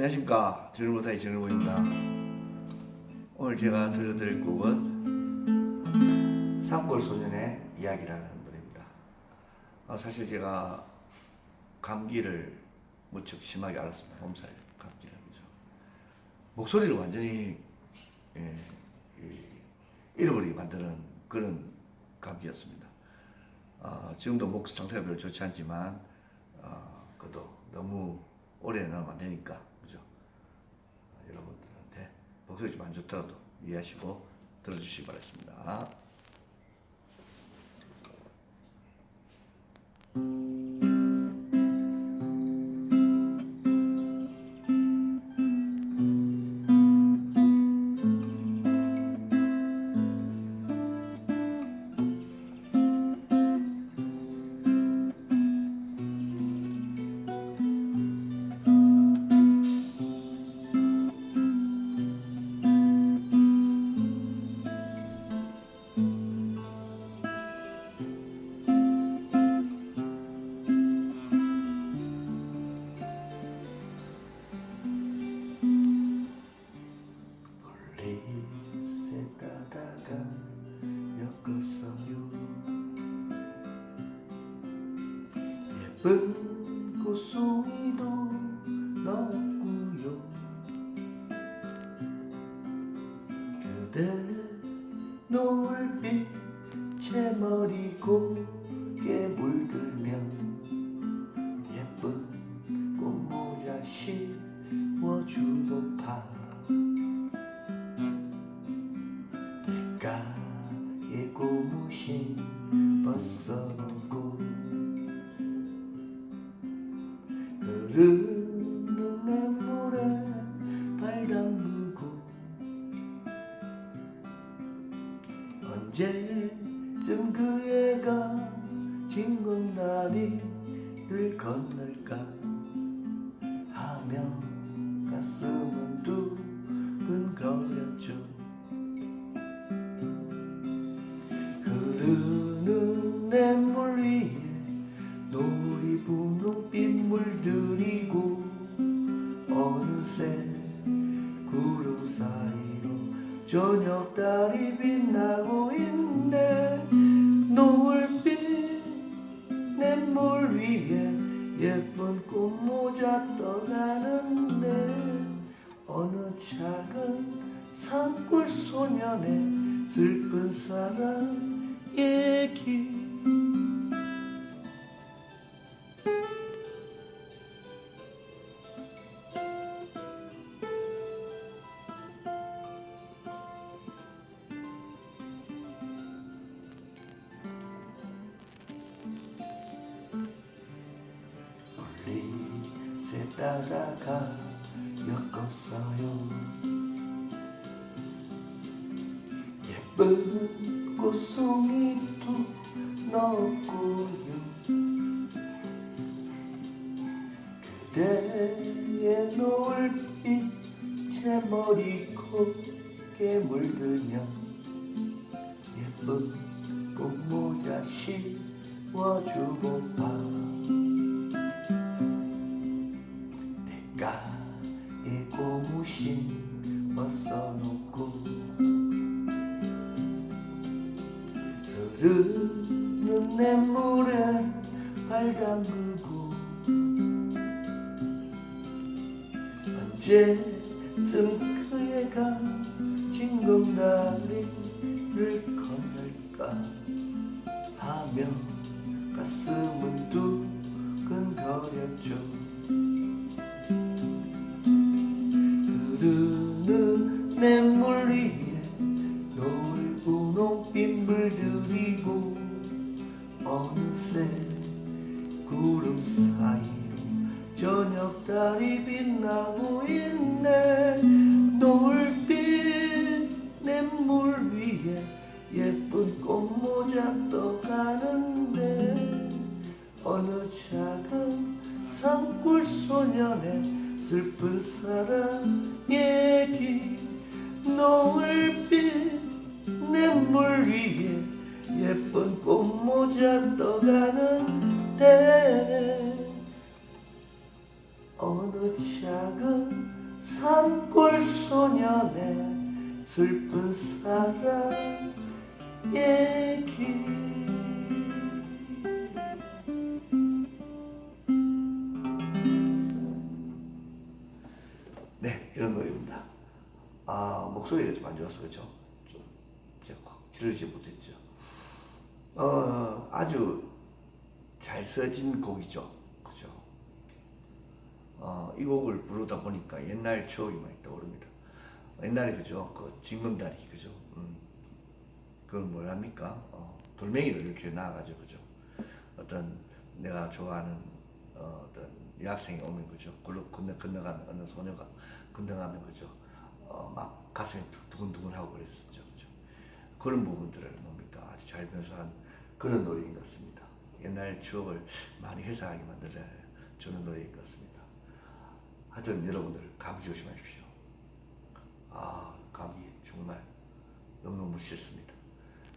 안녕하십니까. 정일보타의 정일보입니다. 오늘 제가 들려드릴 곡은 산골소년의 이야기라는 노래입니다. 어, 사실 제가 감기를 무척 심하게 앓았습니다. 몸살 감기를 그죠. 목소리를 완전히 예, 이, 잃어버리게 만드는 그런 감기였습니다. 어, 지금도 목 상태가 별로 좋지 않지만 어, 그래도 너무 오래 나면 안 되니까 여러분들한테 목소리 좀 안 좋더라도 이해하시고 들어주시기 바랍니다. 엮었어요. 예쁜 꽃송이도 넣었고요. 그대 노을빛 제 머리 곱게 물들면 흐르는 냇물에 발 담그고 언제쯤 그 애가 진검다리를 건널까 하며 가슴은 두근거렸죠 사이로 저녁 달이 빛나고 있네. 노을빛 냇물 위에 예쁜 꽃모자 떠가는데 어느 작은 산골 소년의 슬픈 사랑 얘기 따다가 엮었어요. 예쁜 꽃송이도 넣었고요. 그대의 노을빛 제 머리 곱게 물들면 예쁜 꽃모자 씌워주고파 가의 고무신 벗어놓고 흐르는 냇물에 발 담그고 언제쯤 그 애가 징검다리를 건널까 하며 가슴은 두근거렸죠 사이로 저녁 달이 빛나고 있네. 노을빛 냇물 위에 예쁜 꽃모자 떠가는데 어느 작은 산골 소년의 슬픈 사랑 얘기 노을빛 냇물 위에 예쁜 꽃모자 떠가는 데 어느 그 작은 산골 소년의 슬픈 사랑 얘기. 네 이런 노래입니다. 아 목소리가 좀 안 좋았어 그죠? 좀 제가 확 지르지 못했죠. 어 아주 잘 써진 곡이죠 그죠? 어, 이 곡을 부르다 보니까 옛날 추억이 많이 떠오릅니다 옛날에 그죠? 그 징검다리 그죠? 음. 그걸 뭘합니까? 어, 돌멩이를 이렇게 놔가지고 그죠? 어떤 내가 좋아하는 어, 어떤 여학생이 오면 그죠? 그로 건너 건너가면 어느 소녀가 건너가면 그죠? 어, 막 가슴이 두- 두근두근하고 그랬었죠, 그죠? 그런 부분들을 뭡니까 아주 잘 묘사한 그런 노래인 것 같습니다. 옛날 추억을 많이 회상하게 만들어 주는 노래인 것 같습니다. 하여튼 여러분들 감기 조심하십시오. 아 감기 정말 너무너무 싫습니다.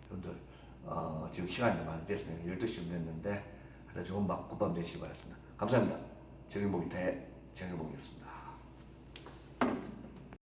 여러분들 어, 지금 시간이 많이 됐습니다. 12시쯤 됐는데 하여튼 좋은 밤 굿밤 되시기 바랍니다. 감사합니다. 정일봉이 대 정일봉이었습니다.